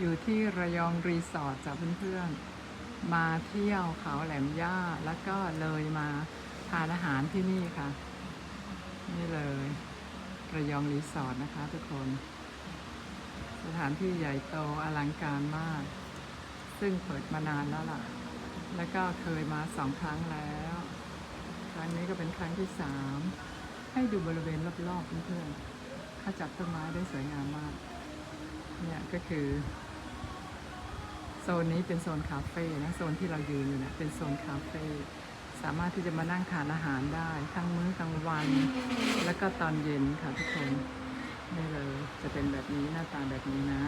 อยู่ที่ระยองรีสอร์ทจ้ะเพื่อนๆ มาเที่ยวเขาแหลมย่า แล้วก็เลยมาทานอาหารที่นี่ค่ะ นี่เลย ระยองรีสอร์ทนะคะทุกคน สถานที่ใหญ่โตอลังการมาก ซึ่งเปิดมานานแล้วล่ะ แล้วก็เคยมาสองครั้งแล้ว ครั้งนี้ก็เป็นครั้งที่สามให้ดูบริเวณรอบๆเพื่อนๆเขาจัดต้นไม้ได้สวยงามมาก เนี่ยก็คือ นนี้เป็นโซนคาเฟ่นะโซนที่เรายืนอยู่เนี่ยเป็นโซนคาเฟ่สามารถที่จะมานั่งทานอาหารได้ ทั้งมื้อกลางวัน แล้วก็ตอนเย็นค่ะทุกคนนี่เลยจะเป็นแบบนี้หน้าตาแบบนี้นะ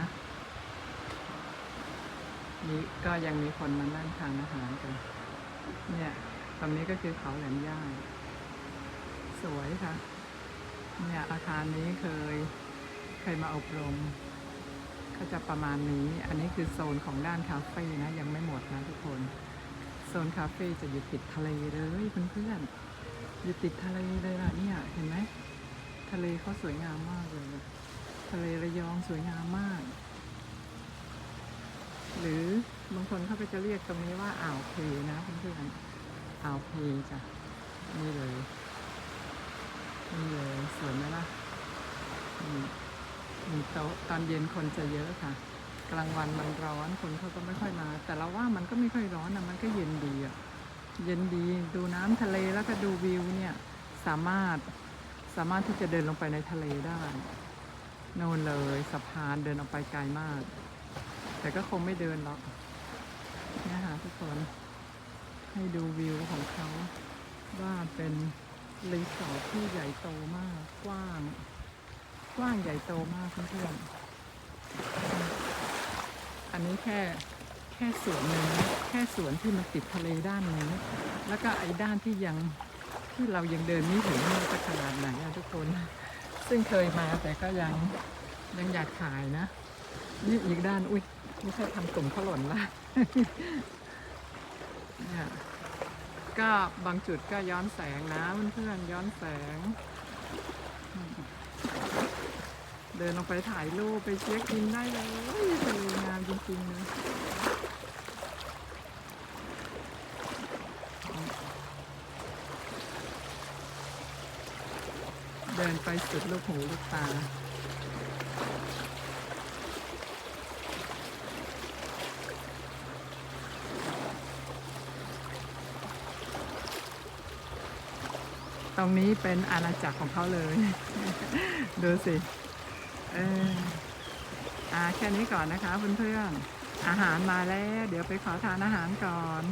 นี่ก็ยังมีคนมานั่งทานอาหารกัน เนี่ยตรงนี้ก็คือเขาแหลมย่าสวยค่ะ เนี่ยอาคารนี้เคยเคยมาอบรม ก็จะประมาณนี้ อันนี้คือโซนของด้านคาเฟ่นะ ยังไม่หมดนะทุกคน โซนคาเฟ่จะอยู่ติดทะเลเลยเพื่อนๆอยู่ติดทะเลเลยล่ะเนี่ยเห็นไหมทะเลเขาสวยงามมากเลย ทะเลระยองสวยงามมาก หรือบางคนเขาก็จะเรียกตรงนี้ว่าอ่าวเพนะเพื่อนๆอ่าวเพจ้ะนี่เลยนี่เลยสวยไหมล่ะนี่ ต๊ะตอนเย็นคนจะเยอะค่ะ กลางวันมันร้อนคนเขาก็ไม่ค่อยมา แต่เราว่ามันก็ไม่ค่อยร้อนนะมันก็เย็นดีอะเย็นดีดูน้ำทะเลแล้วก็ดูวิวเนี่ยสามารถสามารถที่จะเดินลงไปในทะเลได้โน่นเลยสะพานเดินออกไปไกลมาก แต่ก็คงไม่เดินหรอกนี่ยค่ะทุกคนให้ดูวิวของเขาว่าเป็นรีสอร์ทที่ใหญ่โตมากกว้าง กว้างใหญ่โตมากเพื่อนๆอันนี้แค่แค่สวนหนึ่งแค่สวนที่มันติดทะเลด้านนี้ แล้วก็ไอ้ด้านที่ยังที่เรายังเดินไม่ถึงมันจะขนาดไหนอะทุกคน ซึ่งเคยมาแต่ก็ยังยังอยากถ่ายนะ นี่อีกด้านอุ้ยไม่ใช่ทำกลุ่มขล่นละเนี่ยก็บางจุดก็ย้อนแสงนะเพื่อนๆย้อนแสง ดินลงไปถ่ายรูปไปเช็คอินได้เลยทะเลงามจริงๆเลยเดินไปสุดลูกหูลูกตาตรงนี้เป็นอาณาจักรของเขาเลย ดูสิ เอออ่าแค่นี้ก่อนนะคะเพื่อนๆอาหารมาแล้ว เดี๋ยวไปขอทานอาหารก่อน